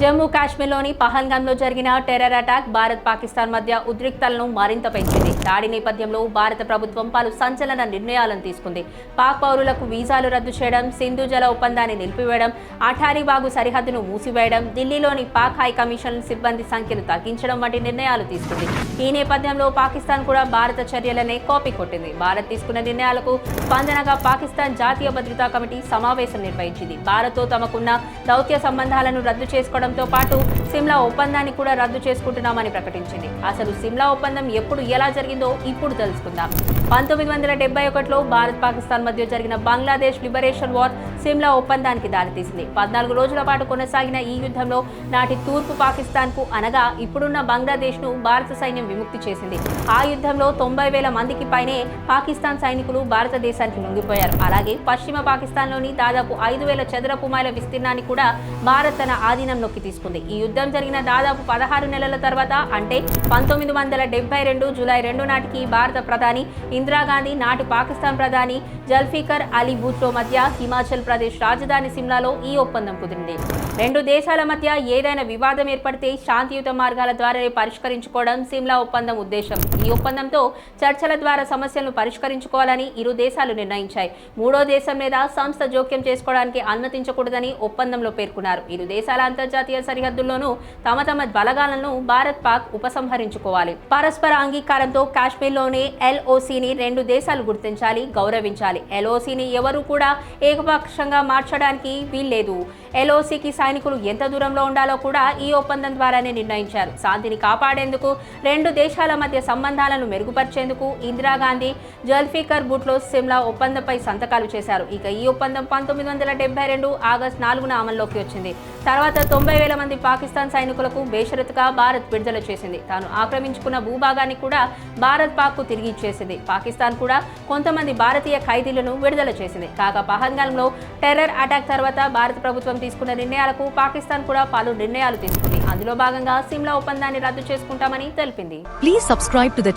జమ్మూ కాశ్మీర్లోని పహల్గంలో జరిగిన terror attack Bharat Pakistan మధ్య ఉద్రిక్తలను మరింత పెంచింది. దాడి నేపథ్యంలో భారత ప్రభుత్వం పలు సంచలన నిర్ణయాలను తీసుకుంది. పాక్ పౌరులకు వీసాలు రద్దు చేయడం సింధు జల ఒప్పందాన్ని నిలిపివేయడం అఠారీబాగు సరిహద్దును మూసివేయడం ఢిల్లీలోని పాక్ హై కమిషన్ సిబ్బంది సంఖ్యను తగ్గించడం వంటి నిర్ణయాలు తీసుకుంది. ఈ నేపథ్యంలో పాకిస్తాన్ కూడా భారత చర్యలనే కాపీ కొట్టింది భారత్ తీసుకున్న నిర్ణయాలకు స్పందనగా పాకిస్తాన్ జాతీయ భద్రతా కమిటీ సమావేశం నిర్వహించింది. భారత్తో తమకున్న దౌత్య సంబంధాలను రద్దు చేసుకోవడం చేసుకోవడంతో పాటు సిమ్లా ఒప్పందాన్ని కూడా రద్దు చేసుకుంటున్నామని ప్రకటించింది. అసలు సిమ్లా ఒప్పందం ఎప్పుడు ఎలా జరిగిందో ఇప్పుడు తెలుసుకుందాం. పంతొమ్మిది వందల డెబ్బై ఒకటిలో భారత్ పాకిస్తాన్ మధ్య జరిగిన బంగ్లాదేశ్ లిబరేషన్ వార్ సిమ్లా ఒప్పందానికి దారితీసింది. పద్నాలుగు రోజుల పాటు కొనసాగిన ఈ యుద్ధంలో నాటి తూర్పు పాకిస్తాన్కు అనగా ఇప్పుడున్న బంగ్లాదేశ్ను భారత సైన్యం విముక్తి చేసింది. ఆ యుద్ధంలో తొంభై వేల మందికి పైనే పాకిస్తాన్ సైనికులు భారతదేశానికి లొంగిపోయారు అలాగే పశ్చిమ పాకిస్తాన్లోని దాదాపు ఐదు వేల చదరపు మైల విస్తీర్ణాన్ని కూడా భారత్ తన ఆధీనంలోకి తీసుకుంది. ఈ యుద్ధం జరిగిన దాదాపు పదహారు నెలల తర్వాత అంటే పంతొమ్మిది వందల డెబ్బై రెండు జూలై రెండు నాటికి భారత ప్రధాని ఇందిరాగాంధీ నాటి పాకిస్తాన్ ప్రధాని జల్ఫికర్ అలీ భూట్లో మధ్య హిమాచల్ ప్రదేశ్ రాజధాని సిమ్లాలో ఈ ఒప్పందం కుదిరింది. రెండు దేశాల మధ్య ఏదైనా వివాదం ఏర్పడితే శాంతియుత మార్గాల ద్వారానే పరిష్కరించుకోవడం సిమ్లా ఒప్పందం ఉద్దేశం. ఈ ఒప్పందంతో చర్చల ద్వారా సమస్యలను పరిష్కరించుకోవాలని ఇరు దేశాలు నిర్ణయించాయి. మూడో దేశం లేదా సంస్థ జోక్యం చేసుకోవడానికి అనుమతించకూడదని ఒప్పందంలో పేర్కొన్నారు. ఇరు దేశాల అంతర్జాతీయ సరిహద్దుల్లోనూ తమ తమ బలగాలను భారత్ పాక్ ఉపసంహరించుకోవాలి. పరస్పర అంగీకారంతో కాశ్మీర్లోనే ఎల్ఓసిని రెండు దేశాలు గుర్తించాలి గౌరవించాలి. ఎల్ఓసిని ఎవరు కూడా ఏకపక్షంగా మార్చడానికి వీల్లేదు. ఎల్ఓసీకి సైనికులు ఎంత దూరంలో ఉండాలో కూడా ఈ ఒప్పందం ద్వారానే నిర్ణయించారు. శాంతిని కాపాడేందుకు రెండు దేశాల మధ్య సంబంధాలను మెరుగుపరిచేందుకు ఇందిరాగాంధీ జల్ఫీకర్ బుట్లో సిమ్లా ఒప్పందంపై సంతకాలు చేశారు. ఇక ఈ ఒప్పందం పంతొమ్మిది వందల డెబ్బై రెండు ఆగస్టు నాలుగున అమల్లోకి వచ్చింది. తర్వాత తొంభై వేల మంది పాకిస్తాన్ సైనికులకు బేషరతుగా భారత్ విడుదల చేసింది. తాను ఆక్రమించుకున్న భూభాగాన్ని కూడా భారత్ పాక్కు తిరిగి ఇచ్చేసింది. పాకిస్తాన్ కూడా కొంతమంది భారతీయ ఖైదీలను విడుదల చేసింది. కాగా పహల్గాంలో టెర్రర్ అటాక్ తర్వాత భారత ప్రభుత్వం తీసుకున్న నిర్ణయాలకు పాకిస్తాన్ కూడా పలు నిర్ణయాలు తీసుకుంది. అందులో భాగంగా సిమ్లా ఒప్పందాన్ని రద్దు చేసుకుంటామని తెలిపింది. Please subscribe to the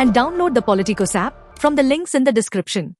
and download the Politicos app from the links in the description